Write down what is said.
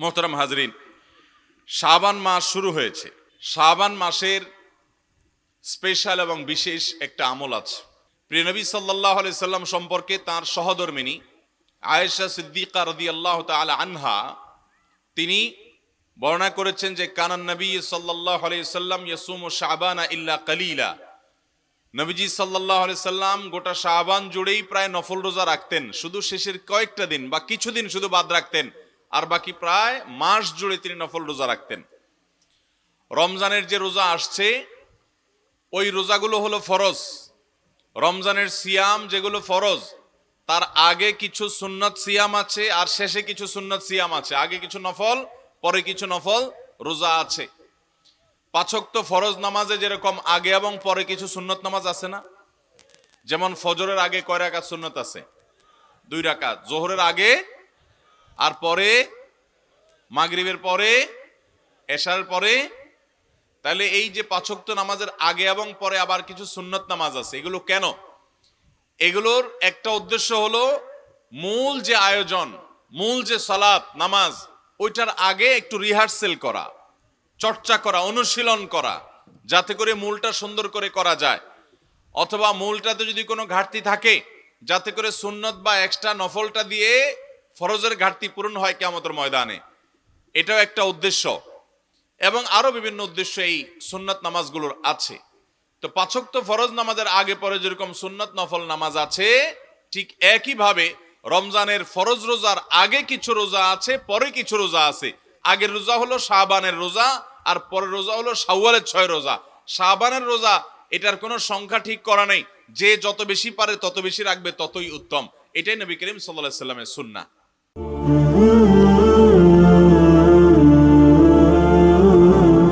মোহতারাম হাজরিন, শাবান মাস শুরু হয়েছে। শাবান মাসের স্পেশাল এবং বিশেষ একটা আমল আছে। প্রিয়নবী সাল্লাহ সাল্লাম সম্পর্কে তার সহধর্মিনী আয়েশা সিদ্দিকা রদি আল্লাহ তালা আনহা, তিনি বর্ণনা করেছেন যে, কানান নবী সাল্লাহ সাল্লাম ইয়াসুম ও শাবানা ইল্লা কালিলা। নবীজি সাল্লাহ সাল্লাম গোটা শাহবান জুড়েই প্রায় নফল রোজা রাখতেন। শুধু শেষের কয়েকটা দিন, বা কিছুদিন শুধু বাদ রাখতেন। আর বাকি প্রায় মাস জুড়ে তিনি নফল রোজা রাখতেন। রমজানের যে রোজা আসছে, ওই রোজাগুলো হলো ফরজ। রমজানের সিয়াম যেগুলো ফরজ, তার আগে কিছু সুন্নত সিয়াম আছে, আর শেষে কিছু সুন্নত সিয়াম আছে। আগে কিছু নফল, পরে কিছু নফল রোজা আছে। পাঁচক্ত ফরজ নামাজে যেরকম আগে এবং পরে কিছু সুন্নত নামাজ আছে না? যেমন ফজরের আগে কয় রাকাত সুন্নত আছে? দুই রাকাত। জোহরের আগে আর পরে, মাগরিবের পরে এশার পরে। তাহলে এই যে পাঁচক্ত নামাজের আগে এবং পরে আবার কিছু সুন্নত নামাজ আছে, এগুলো কেন? এগুলোর একটা উদ্দেশ্য হলো মূল যে আয়োজন, মূল যে সালাত, নামাজ, ওইটার আগে একটু রিহার্সেল করা। চর্চা করা, অনুশীলন করা, যাতে করে মূলটা সুন্দর করে করা যায়। অথবা মূলটাতে যদি কোনো ঘাটতি থাকে, যাতে করে সুন্নত বা এক্সট্রা নফলটা দিয়ে ফরজের ঘাটতি পূরণ হয় কেমতের ময়দানে। এটাও একটা উদ্দেশ্য। এবং আরও বিভিন্ন উদ্দেশ্য এই সুন্নত নামাজগুলোর আছে। তো পাঁচক্ত ফরজ নামাজের আগে পরে যেরকম সুন্নত নফল নামাজ আছে, ঠিক একইভাবে রমজানের ফরজ রোজার আগে কিছু রোজা আছে, পরে কিছু রোজা আছে। আগের রোজা হলো শাহবানের রোজা আর পরের রোজা হলো শাওয়ালের ছয় রোজা। শাহবানের রোজা, এটার কোনো সংখ্যা ঠিক করা নেই। যে যত বেশি পারে, তত বেশি রাখবে, ততই উত্তম। এটাই নবী করিম সাল্লাহ সাল্লামের সুন্না